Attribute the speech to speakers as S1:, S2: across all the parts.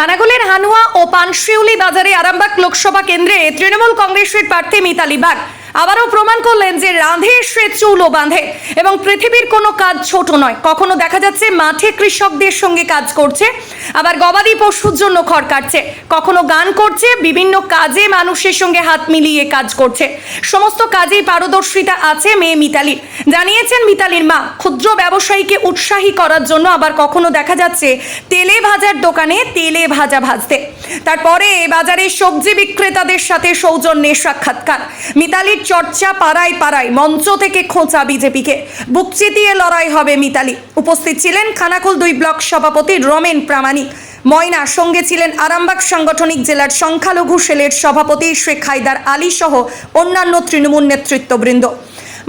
S1: খানাকুলের হানুয়া ও পানশিউলি বাজারে আরামবাগ লোকসভা কেন্দ্রে তৃণমূল কংগ্রেসের প্রার্থী মিতালি বাগ। আবারও প্রমাণ করলেন যে রাঁধে সে চুলও বাঁধে এবং পৃথিবীর কোনো কাজ ছোট নয়। কখনো দেখা যাচ্ছে মাঠে কৃষকদের সঙ্গে কাজ করছে, আবার গবাদি পশুর জন্য খড় কাটছে। কখনো গান করছে, বিভিন্ন কাজে মানুষের সঙ্গে হাত মিলিয়ে কাজ করছে। সমস্ত কাজেই পারদর্শিতা আছে মেয়ে মিতালির। জানিয়েছেন মিতালির মা, ক্ষুদ্র ব্যবসায়ীকে উৎসাহী করার জন্য আবার কখনো দেখা যাচ্ছে তেলে ভাজার দোকানে তেলে ভাজা ভাজতে। তারপরে বাজারে সবজি বিক্রেতাদের সাথে সৌজন্যের সাক্ষাৎকার। মিতালির চর্চা পাড়ায় পাড়ায় মঞ্চ থেকে খোঁচা বিজেপিকে। বুক চিতিয়ে লড়াই হবে মিতালি। উপস্থিত ছিলেন খানাকুল দুই ব্লক সভাপতি রমেন প্রামাণিক। ময়না সঙ্গে ছিলেন আরামবাগ সাংগঠনিক জেলার সংখ্যালঘু সেলের সভাপতি শেখ হায়দার আলী সহ অন্যান্য তৃণমূল নেতৃত্ববৃন্দ।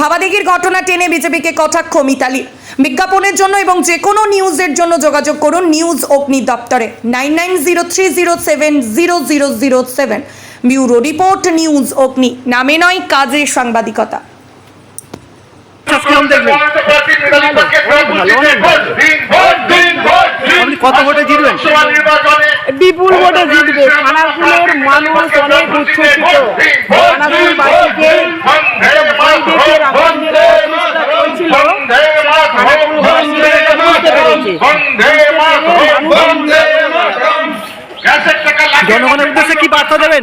S1: ভাবাদিঘির ঘটনা টেনে বিজেপিকে কটাক্ষ মিতালি। বিজ্ঞাপনের জন্য এবং যে কোনো নিউজের জন্য যোগাযোগ করুন নিউজ অগ্নি দপ্তরে। Nine nine zero three zero seven zero zero zero seven. Bureau report news Agni. নামে নয় কাজে সাংবাদিকতা।
S2: কিরম দেখবেন আপনি কত ভোটে জিতবেন
S3: বিপুল ভোটে জিতবে খানাকুলের মানুষ অনেক উচ্ছ্বসিত খানাকুল
S2: জনগণের উদ্দেশ্যে কি বার্তা দেবেন?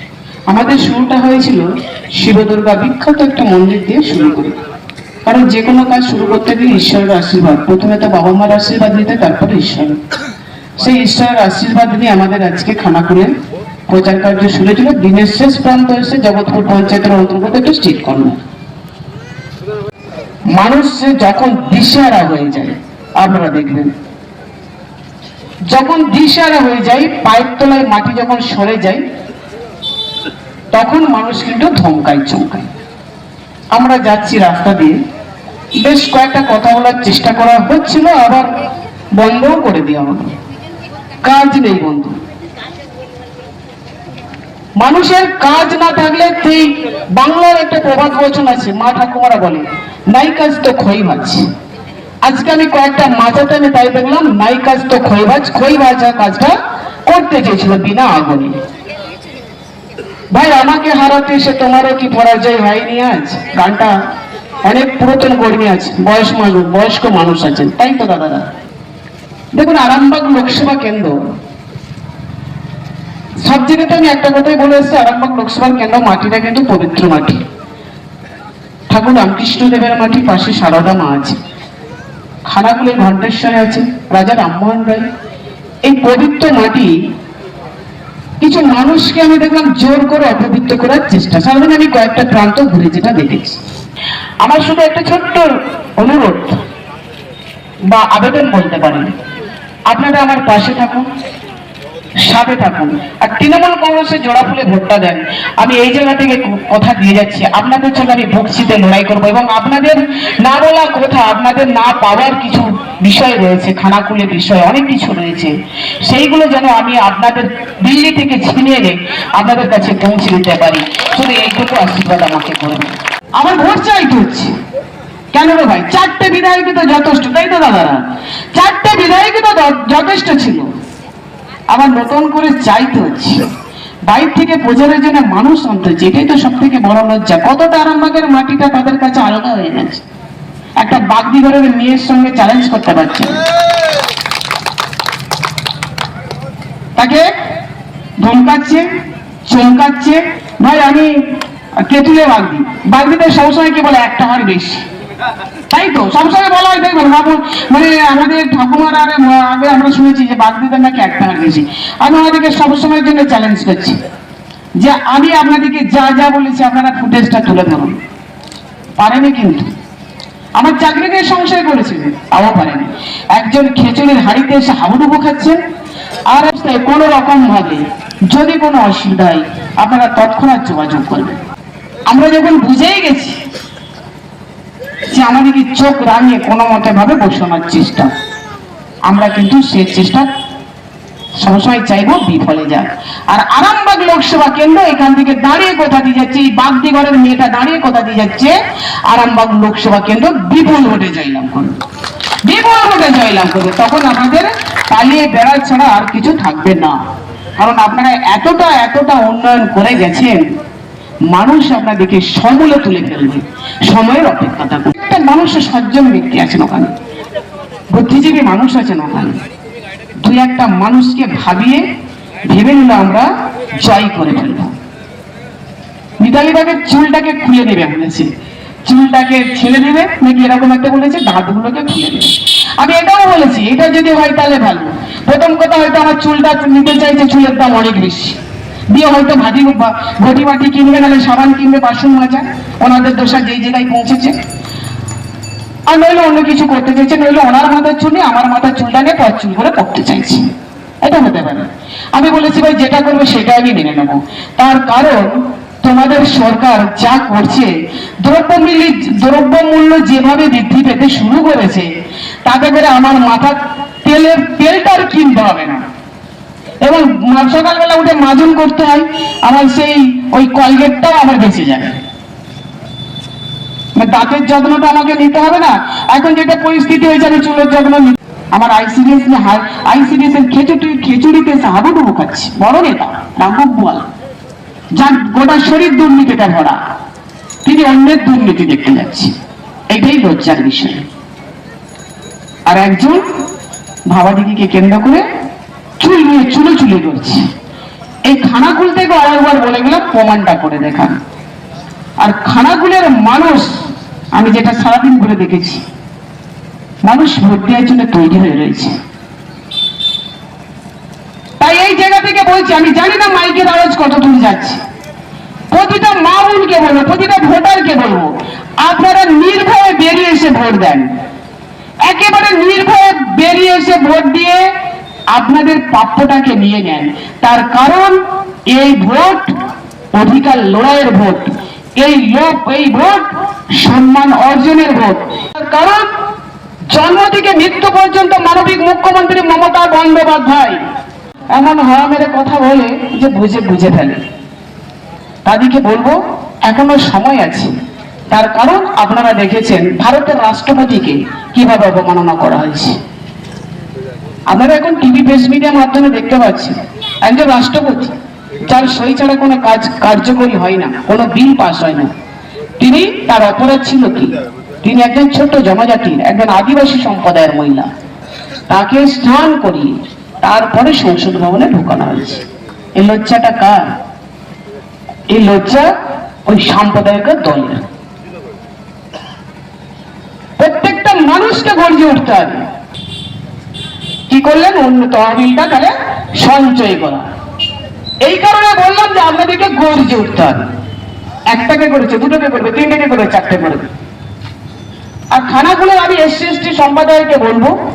S3: আমাদের
S4: শুরুটা হয়েছিল শিবদুর্গা বিখ্যাত একটা মন্দির দিয়ে শুরু করি। কারণ যে কোনো কাজ শুরু করতে গেলে ঈশ্বরের আশীর্বাদ। প্রথমে তো বাবা মার আশীর্বাদ নিতে, তারপরে ঈশ্বর সেই ঈশ্বরের আশীর্বাদ নিয়ে আমাদের আজকে খানাকুলে প্রচার কার্য শুরু ছিল দিনের শেষ প্রান্ত এসে জগৎপুর পঞ্চায়েতের অন্তর্গত একটা স্ট্রিট কর্নার মানুষ যখন দিশেহারা হয়ে যায়, আপনারা দেখবেন। যখন দিশারা হয়ে যায়, পায়ের তলায় মাটি যখন সরে যায় তখন মানুষ কিন্তু ধমকায়, চমকায়। আমরা যাচ্ছি রাস্তা দিয়ে। বেশ কয়েকটা কথা বলার চেষ্টা করা হচ্ছিল, আবার বন্ধও করে দেওয়া হলো। কাজ নেই বন্ধু। মানুষের কাজ না থাকলে সেই বাংলার একটা প্রবাদ বচন আছে, মা ঠাকুমারা বলে, নাই কাজ তো খই মাছ আজকে আমি কয়েকটা মাথাতে আমি তাই দেখলাম নাই কাজ তো খই ভাজ খই ভাজা কাজটা করতে চেয়েছিল বিনা আগুনে। ভাই, আমাকে হারাতে এসে তোমারও কি পরাজয় হয়নি আজ? গানটা অনেক পুরাতন কর্মী আছে বয়স মানুষ, বয়স্ক মানুষ আছেন। তাই তো, দাদারা? দেখুন, আরামবাগ লোকসভা কেন্দ্র। সব জায়গাতে আমি একটা কথাই বলে এসেছি, আরামবাগ লোকসভা কেন্দ্র মাটিটা কিন্তু পবিত্র মাটি। ঠাকুর রামকৃষ্ণ দেবের মাটি, পাশে সারদা মা আছে। খানাকুলের ঘণ্টেশ্বরে আছে, রাজা রামমোহন রায়। এই পবিত্র মাটি কিছু মানুষকে আমি দেখলাম জোর করে অপবিত্র করার চেষ্টা। সারাদিন আমি কয়েকটা প্রান্ত ঘুরে যেটা দেখেছি। আমার শুধু একটা ছোট্ট অনুরোধ বা আবেদন বলতে পারেন। আপনারা আমার পাশে থাকুন, সাথে থাকুন। আর তৃণমূল কংগ্রেসের জোড়া ফুলে ভোটটা দেন। আমি এই জায়গা থেকে কথা দিয়ে যাচ্ছি। আপনাদের জন্য আমি ভক্তিতে লড়াই করব এবং আপনাদের না বলা কথা, আপনাদের না পাওয়ার কিছু বিষয় রয়েছে, খানাকুলের বিষয়, অনেক কিছু রয়েছে। সেইগুলো যেন আমি আপনাদের দিল্লি থেকে ছিনিয়ে এনে আপনাদের কাছে পৌঁছে দিতে পারি। শুধু এইটুকু আশীর্বাদ আমাকে করবে আমার ভোট চাইতে হচ্ছে। কেন রে ভাই? চারটে বিধায়কই তো যথেষ্ট, তাই তো দাদারা? চারটে বিধায়কই তো যথেষ্ট ছিল। আবার নতুন করে চাইতে হচ্ছে। বাইর থেকে প্রচারের জন্য মানুষ আনতে হচ্ছে। এটাই তো সব থেকে বড় লজ্জা। কতটা আরামবাগের মাটিটা তাদের কাছে আলাদা হয়ে গেছে। একটা বাগদি ঘরের মেয়ের সঙ্গে চ্যালেঞ্জ করতে পারছে। তাকে? ধমকাচ্ছে, চমকাচ্ছে। ভাই, আমি কেতুলে বাগদি বাগদিতে সবসময় কি বলে, একটা হার বেশি। তাই তো, সবসময় বলা হয় দেখবেন বাবু মানে আমাদের ঠাকুমার আরে আগে আমরা শুনেছি যে বাগদিতে নাকি একটা হার বেশি। আমি আমাদেরকে সবসময়ের জন্য চ্যালেঞ্জ করছি যে আমি আপনাদেরকে যা যা বলেছি, আপনারা ফুটেজটা তুলে ধরুন। পারেনি কিন্তু। আমার চাকরি নিয়ে সংশয় করেছে তাও পারেনি। একজন খেচুড়ির হাড়িতে এসে হাবুডুবু খাচ্ছেন আর কোনো রকম ভাবে যদি কোনো অসুবিধা হয়, আপনারা তৎক্ষণাৎ যোগাযোগ করবেন। আমরা যখন বুঝেই গেছি যে আমাদেরকে চোখ রাঙিয়ে কোনো মতে ভাবে বসানোর চেষ্টা, আমরা কিন্তু সে চেষ্টা সবসময় চাইব বিফলে যাক। আর আরামবাগ লোকসভা কেন্দ্র এখান থেকে দাঁড়িয়ে কথা দিয়ে যাচ্ছে, এই বাগদিগরের মেয়েটা দাঁড়িয়ে কথা দিয়ে যাচ্ছে, আরামবাগ লোকসভা কেন্দ্র বিপুল ভোটে জয়লাভ করবে। বিপুল ভোটে জয়লাভ করবে। তখন আপনাদের পালিয়ে বেড়া ছাড়া আর কিছু থাকবে না। কারণ আপনারা এতটা এতটা উন্নয়ন করে গেছেন, মানুষ আপনাদেরকে সমূলে তুলে ফেলবে, সময়ের অপেক্ষা থাকবে। একটা মানুষের সজ্জন ব্যক্তি আছেন ওখানে, বুদ্ধিজীবী মানুষ আছেন ওখানে। দুই একটা মানুষকে ভাবিয়ে, ভেবে নিলে আমরা জয় করে ফেলব। মিতালি বাগের চুলটাকে খুলে দেবে বলেছে চুলটাকে ছেড়ে দেবে? নাকি এরকম একটা বলেছে? দাঁতগুলোকে খুলে দেবে। আমি এটাও বলেছি, এটা যদি হয় তাহলে ভালো। প্রথম কথা হয়তো আমার চুলটা নিতে চাইছে চুলের দাম অনেক বেশি। দিয়ে হয়তো বা- ঘটি বাটি কিনবে, নাহলে সাবান কিনবে, বাসন মাজা। ওনাদের দোষা যেই জায়গায় পৌঁছেছে। আর নইলে অন্য কিছু করতে চাইছে, নইলে ওনার মাথার চুল আমার মাথার চুলটা নিয়ে পর চুল করে করতে চাইছি। এটা হতে পারে। আমি বলেছি, ভাই, যেটা করবে সেটা আমি মেনে নেব। তার কারণ তোমাদের সরকার যা করছে, দ্রব্যমূল্য দ্রব্যমূল্য যেভাবে বৃদ্ধি পেতে শুরু করেছে, তাতে করে আমার মাথা তেলের তেলটা আর কিনতে হবে না। এবং সকালবেলা উঠে মাজন করতে হয় আমার সেই ওই কলগেটটাও আমার বেঁচে যায়। মানে দাঁতের যত্নটা আমাকে নিতে হবে না, এখন যেটা পরিস্থিতি হয়েছে, আমি চুলের যত্ন আমার আইসিডিএস আইসিডিএস এর খেচুড়ি খেচুড়িতে হাবুডুবু খাচ্ছে, বড় নেতা, রাঘব বোয়াল। যার গোটা শরীর দুর্নীতিতে ভরা। তিনি অন্যের দুর্নীতি দেখতে যাচ্ছে। এটাই লজ্জার বিষয়। আর একজন ভাবাদিদিকে কেন্দ্র করে চুল নিয়ে চুলো চুলি করছে। এই খানাকুল থেকে আরেকবার বলে গেলাম, প্রমাণটা করে দেখান। আর খানাগুলের মানুষ, আমি যেটা সারাদিন ঘুরে দেখেছি, মানুষ ভোট দেওয়ার জন্য তৈরি হয়ে রয়েছে। এই জায়গা থেকে বলছি, আমি জানি না মাইকের আওয়াজ কত দূর যাচ্ছে। প্রতিটা মা বোনকে বলব, প্রতিটা ভোটারকে বলব, আপনারা নির্ভয়ে বেরিয়ে এসে ভোট দেন। একেবারে নির্ভয়ে বেরিয়ে এসে ভোট দিয়ে আপনাদের প্রাপ্যটাকে নিয়ে নেন। তার কারণ, এই ভোট, অধিকার লড়াইয়ের ভোট, এই লোক এই ভোট, সম্মান অর্জনের ভোট। কারণ, জন্ম থেকে মৃত্যু পর্যন্ত মানবিক মুখ্যমন্ত্রী মমতা বন্দ্যোপাধ্যায় এমন হওয়া মেরে কথা বলে যে বুঝে বুঝে ফেলে। তাদেরকে বলব, এখনও সময় আছে। তার কারণ আপনারা দেখেছেন, ভারতের রাষ্ট্রপতিকে কীভাবে অবমাননা করা হয়েছে। আপনারা এখন টিভি প্রেস মিডিয়ার মাধ্যমে দেখতে পাচ্ছেন, একজন রাষ্ট্রপতি, যার সই ছাড়া কোনো কাজ, কার্যকরী হয় না, কোনো বিল পাস হয় না। তিনি তার অপরাধ ছিল কি? তিনি একজন ছোট জনজাতির, একজন আদিবাসী সম্প্রদায়ের মহিলা। তাকে স্নান করিয়ে তারপরে সংসদ ভবনে ঢোকানো হয়েছে। এই লজ্জাটা কার? এই লজ্জা ওই সাম্প্রদায়িক দলের। প্রত্যেকটা মানুষকে গর্জে উঠতে হবে। কি করলেন? অন্য তহবিলটা তাহলে সঞ্চয় করা। এই কারণে বললাম যে আপনাদেরকে গর্জে উঠতে হবে। একটাকে করেছে, দুটোকে করবে, তিনটাকে করবে চারটে করবে আর খানাগুলো আমি এসসি, এসটি সম্প্রদায়কে বলব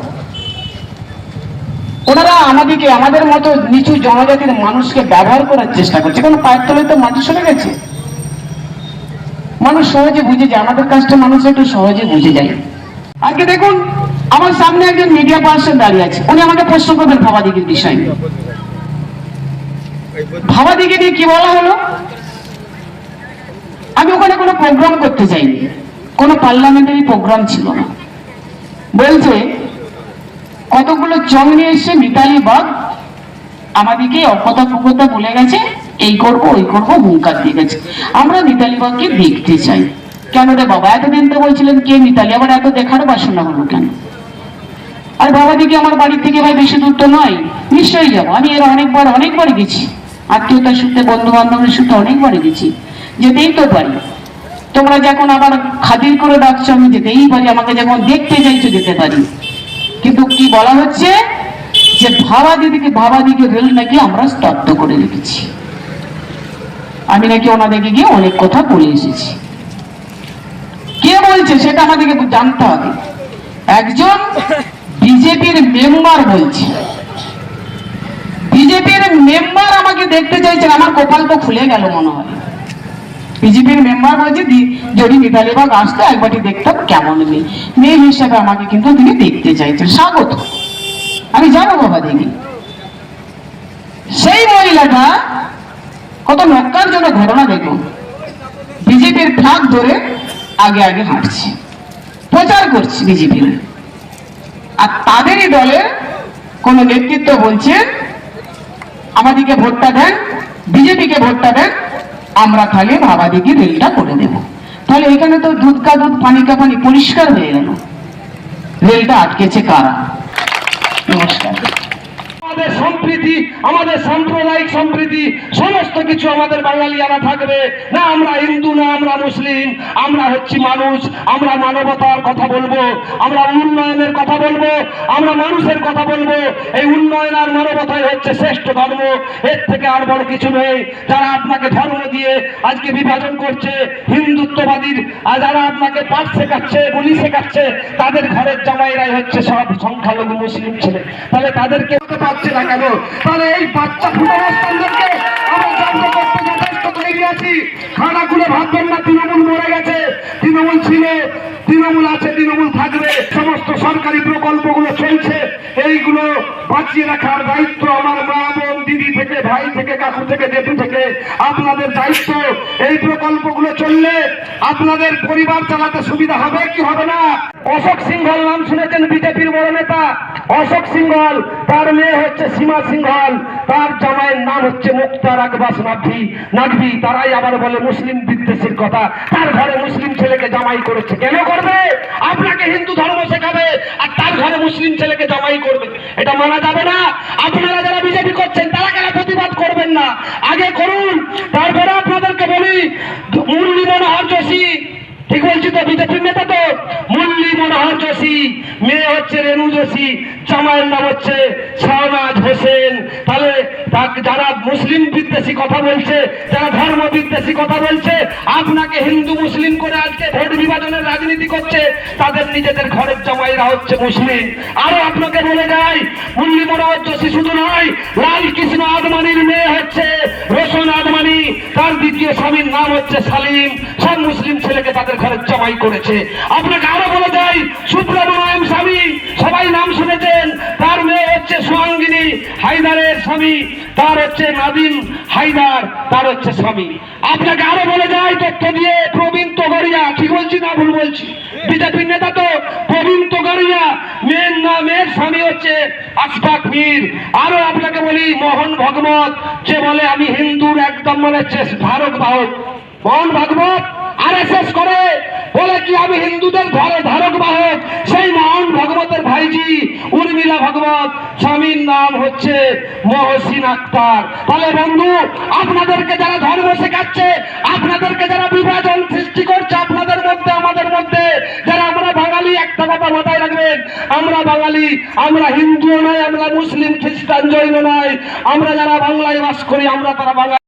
S4: ওনারা আমাদেরকে, আমাদের মতো নিচু জনজাতির মানুষকে ব্যবহার করার চেষ্টা করছে। কারণ পায়ের তলে তো মাটি সরে গেছে। মানুষ সহজে বুঝে যায়, আমাদের কাজটা মানুষ একটু সহজে বুঝে যায়। আজকে দেখুন, আমার সামনে একজন মিডিয়া পার্সন দাঁড়িয়ে আছে। উনি আমাকে প্রশ্ন করবেন ভাবাদিগের বিষয় নিয়ে। ভাবাদিকে নিয়ে কি বলা হলো? আমি ওখানে কোনো প্রোগ্রাম করতে চাইনি কোনো পার্লামেন্টারি প্রোগ্রাম ছিল না। বলছে কতগুলো চং নিয়ে এসে মিতালি বাঘ আমাদেরকে অকথা কুকথা বলে গেছে, এই করব, ওই করব, হুঙ্কার দিয়ে গেছে। আমরা মিতালি বাঘকে দেখতে চাই। কেন রে বাবা? এতদিন তো বলছিলেন, কে মিতালি? আবার এত দেখার বাসনা হলো কেন? আর বাবা দিকে আমার বাড়ি থেকে ভাই বেশি দূর তো নয়। নিশ্চয়ই যাব। আমি এর অনেকবার অনেকবার গেছি। আত্মীয়তার সূত্রে বন্ধু বান্ধবের সূত্রে অনেকবার গেছি। যেতেই তো পারি। তোমরা যখন আবার খাতির করে ডাকছো, আমি যেতেই পারি। আমাকে যখন দেখতে চাইছো, যেতে পারি। কিন্তু কি বলা হচ্ছে? যে ভাবা দিদিকে ভাবা দিকে রেল নাকি আমরা স্তব্ধ করে রেখেছি। আমি নাকি ওনাদেরকে গিয়ে অনেক কথা বলে এসেছি। কে বলছে সেটা আমাদেরকে জানতে হবে। একজন বিজেপির মেম্বার বলছে। বিজেপির মেম্বার আমাকে দেখতে চাইছেন আমার কপাল তো খুলে গেল মনে হয়। বিজেপির মেম্বার বলছে যদি মিতালি বাগ আসতো একবারটি দেখতাম, কেমন মেয়ে মেয়ে হিসাবে আমাকে কিন্তু তিনি দেখতে চাইছেন স্বাগত। আমি যাব বাবা দেখি সেই মহিলাটা কত নক্কার জন্য ঘটনা দেখুন বিজেপির ফ্লাগ ধরে আগে আগে হাঁটছে। প্রচার করছে বিজেপির আর তাদেরই দলের কোন নেতৃত্ব বলছে আমাদেরকে ভোটটা দেন বিজেপিকে ভোটটা দেন আমরা তাহলে ভাবাদিকে রেলটা করে দেব। তাহলে এখানে তো দুধ কা দুধ, পানি কা পানি পরিষ্কার হয়ে গেল। রেলটা আটকেছে কারা? নমস্কার।
S5: আমাদের সম্প্রীতি, আমাদের সাম্প্রদায়িক সম্প্রীতি, সমস্ত কিছু আমাদের বাঙালিয়ারা থাকবে। না আমরা হিন্দু, না আমরা মুসলিম, আমরা হচ্ছি মানুষ, আমরা মানবতার কথা বলব, আমরা উন্নয়নের কথা বলব, আমরা মানুষের কথা বলব। এই উন্নয়ন আর মানবতাই হচ্ছে শ্রেষ্ঠ ধর্ম, এর থেকে আর বড় কিছু নেই। যারা আপনাকে ধর্ম দিয়ে আজকে বিভাজন করছে, হিন্দুত্ববাদীর, আর যারা আপনাকে পাঠ শেখাচ্ছে, বলি শেখাচ্ছে, তাদের ঘরের জামাইরাই হচ্ছে সব সংখ্যালঘু মুসলিম ছেলে। তাহলে তাদেরকে হতে কেন? তাহলে এই বাচ্চা ফুটবলকে আমরা জানতে করতে তৈরি আছি। খানা খুলে ভাববেন না, তৃণমূল মরে গেছে। তৃণমূল ছিল, তৃণমূল আছে, তৃণমূল থাকবে। সমস্ত সরকারি প্রকল্পগুলো চলছে। এইগুলো বাঁচিয়ে রাখার দায়িত্ব আমার মা বোন, দিদি থেকে, ভাই থেকে, কাকু থেকে, জেঠু থেকে। আপনাদের দায়িত্ব এই প্রকল্পগুলো চললে আপনাদের পরিবার চালাতে সুবিধা হবে কি হবে না? অশোক সিংহল নাম শুনেছেন বিজেপির বড় নেতা। অশোক সিংহল, তার মেয়ে হচ্ছে সীমা সিংহল। তার জামাইয়ের নাম হচ্ছে মুক্তার আকবাস নাকভি নাকভি তারাই আবার বলে মুসলিম বিদ্বেষীর কথা। তার ঘরে মুসলিম ছেলেকে জামাই করেছে। কেন করবে? আপনাকে হিন্দু ধর্ম শেখাবে, আর তার ঘরে মুসলিম ছেলেকে জামাই করবে। এটা মানা যাবে না। আপনারা যারা বিজেপি করছেন, তারা কেন প্রতিবাদ করবেন না? আগে করুন। তারপরে আপনাদেরকে বলি, মুরলী মনোহর যোশী, ঠিক বলছি তো বিজেপির নেতা তো? মুরলী মনোহর যোশী, মেয়ে হচ্ছে রেণু যোশী, জামাইয়ের নাম হচ্ছে শাহনাজ হোসেন। যারা মুসলিম বিদ্বেষী কথা বলছে, যারা ধর্ম বিদ্বেষী কথা বলছে, আপনাকে হিন্দু, মুসলিম করে আজকে ভোট বিভাজনের রাজনীতি করছে, তাদের নিজেদের ঘরের জামাইরা হচ্ছে মুসলিম। আরও আপনাকে বলে যাই মুরলী মনোহর যোশী শুধু নয় লাল কৃষ্ণ আদমানির মেয়ে হচ্ছে রোশন আদমানি, তার দ্বিতীয় স্বামীর নাম হচ্ছে সালিম, সব মুসলিম ছেলেকে তাদের ঘরের জামাই করেছে। আপনাকে আরও বলে যাই, সুব্রমণ্যম স্বামী, সবাই নাম শুনেছেন, তার মেয়ে সুয়াঙ্গিনী হায়দারের স্বামী, তার হচ্ছে নাদিম হায়দার, তার হচ্ছে স্বামী। আপনাকে আরও বলে যাই, তথ্য দিয়ে প্রবীণ তোগরিয়া ঠিক বলছি না ভুল বলছি? বিজেপির নেতা তো প্রবীণ তোগরিয়া মেয়ের না মেয়ের স্বামী হচ্ছে আশফাক মীর। আরও আপনাকে বলি, মোহন ভগবত, যে বলে, আমি হিন্দুর একদম মানে ধারক বাহক। মোহন ভাগবত আর করে, বলে কি আমি হিন্দুদের ঘরে ধারক বাহক? সেই মহান ভগবতের ভাইজি, উর্মিলা ভগবত, স্বামীর নাম হচ্ছে মহসিন আক্তার। তাহলে বন্ধু, আপনাদেরকে যারা ধর্ম শেখাচ্ছে, আপনাদেরকে যারা বিভাজন সৃষ্টি করছে, আপনাদের মধ্যে, আমাদের মধ্যে, যারা আমরা বাঙালি, একটা কথা মাথায় রাখবেন, আমরা বাঙালি, আমরা হিন্দুও নয়, আমরা মুসলিম, খ্রিস্টান, জৈন নয়, আমরা যারা বাংলায় বাস করি, আমরা তারা বাঙালি।